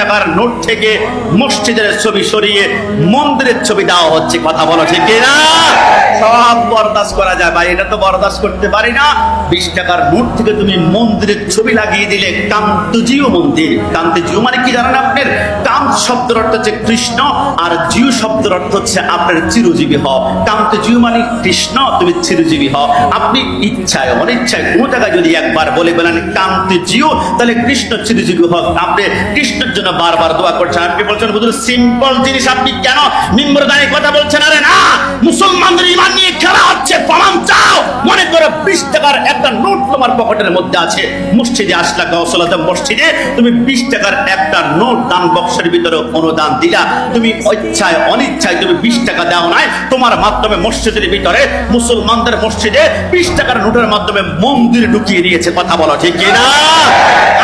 টাকার নোট থেকে মসজিদের ছবি সরিয়ে মন্দিরের ছবি দেওয়া হচ্ছে, কথা বলো ঠিক না সব বরদাস্ত করা যায়, ভাই, এটা তো বরদাস্ত করতে পারি না। বিশ টাকার নোট থেকে তুমি মন্দিরের ছবি লাগিয়ে দিলে, কান্তজিও মন্দির। কান্তজিও মানে কি জানেন আপনার? কান্ত শব্দের অর্থ হচ্ছে কৃষ্ণ, আর জিউ শব্দের অর্থ হচ্ছে আপনার চিরজীবী হও কান্তজিও মানে কৃষ্ণ, তুমি চিরজীবী হও। আপনি ইচ্ছায়, অনিচ্ছায়, কোনো জায়গায় যদি একবার বলে বলেন কান্তজিও তাহলে কৃষ্ণ চিরজীবী হোক আপনি কৃষ্ণের জন্য বারবার দোয়া করছেন। আপনি বলছেন, হুজুর সিম্পল জিনিস আপনি কেন দাঁড়িয়ে কথা বলছেন? আরে না বিশ টাকার একটা নোট তোমার পকেটের মধ্যে আছে। মসজিদে আসলা গৌসলাতে মসজিদে তুমি বিশ টাকার একটা নোট দান বক্সের ভিতরে অনুদান দিলা। তুমি ইচ্ছায় অনিচ্ছায় তুমি বিশ টাকা দাও নাই। তোমার মাধ্যমে মসজিদের ভিতরে মুসলমানদের মসজিদে বিশ টাকার নোটের মাধ্যমে মন্দিরে ঢুকিয়ে দিয়েছে। কথা বলো, ঠিক কিনা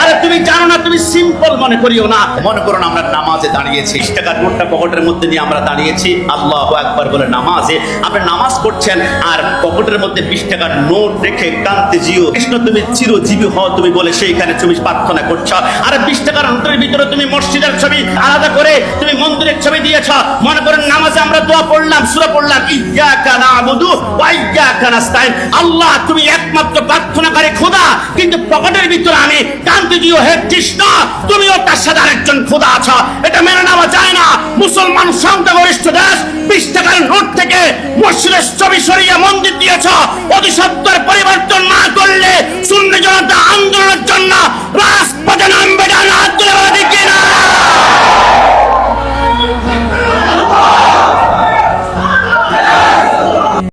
আরে তুমি জানো না, তুমি সিম্পল মনে করিও না। মনে করো না, আমরা নামাজে দাঁড়িয়েছি। টাকার নোটটা পকেটের মধ্যে নিয়ে আমরা দাঁড়িয়েছি। আল্লাহ একবার বলে নামাজে। আপনি নামাজ পড়ছেন আর পকেটের মধ্যে বিশ টাকার নোট রেখে কান্তে জিও। কৃষ্ণ, তুমি চিরজীবী হও, তুমি বলে সেইখানে তুমি প্রার্থনা করছ। আর বিশ টাকার নোটের ভিতরে তুমি মসজিদের ছবি আলাদা করে তুমি মন্দিরের ছবি দিয়েছ। মনে করেন নামাজে আমরা দোয়া পড়লাম, সুরা পড়লাম ইয়াকা নাবুদু ওয়া ইয়াকা নাস্তাইন আল্লাহ, তুমি একমাত্র প্রার্থনাকারী খোদা, কিন্তু পকেটের ভিতরে আমি কান্তি দিও হে কৃষ্ণ, তুমিও তার সাথে আরেকজন খোদা আছো। এটা মেনে নেওয়া যায় না। মুসলমান সংখ্যাগরিষ্ঠ দেশ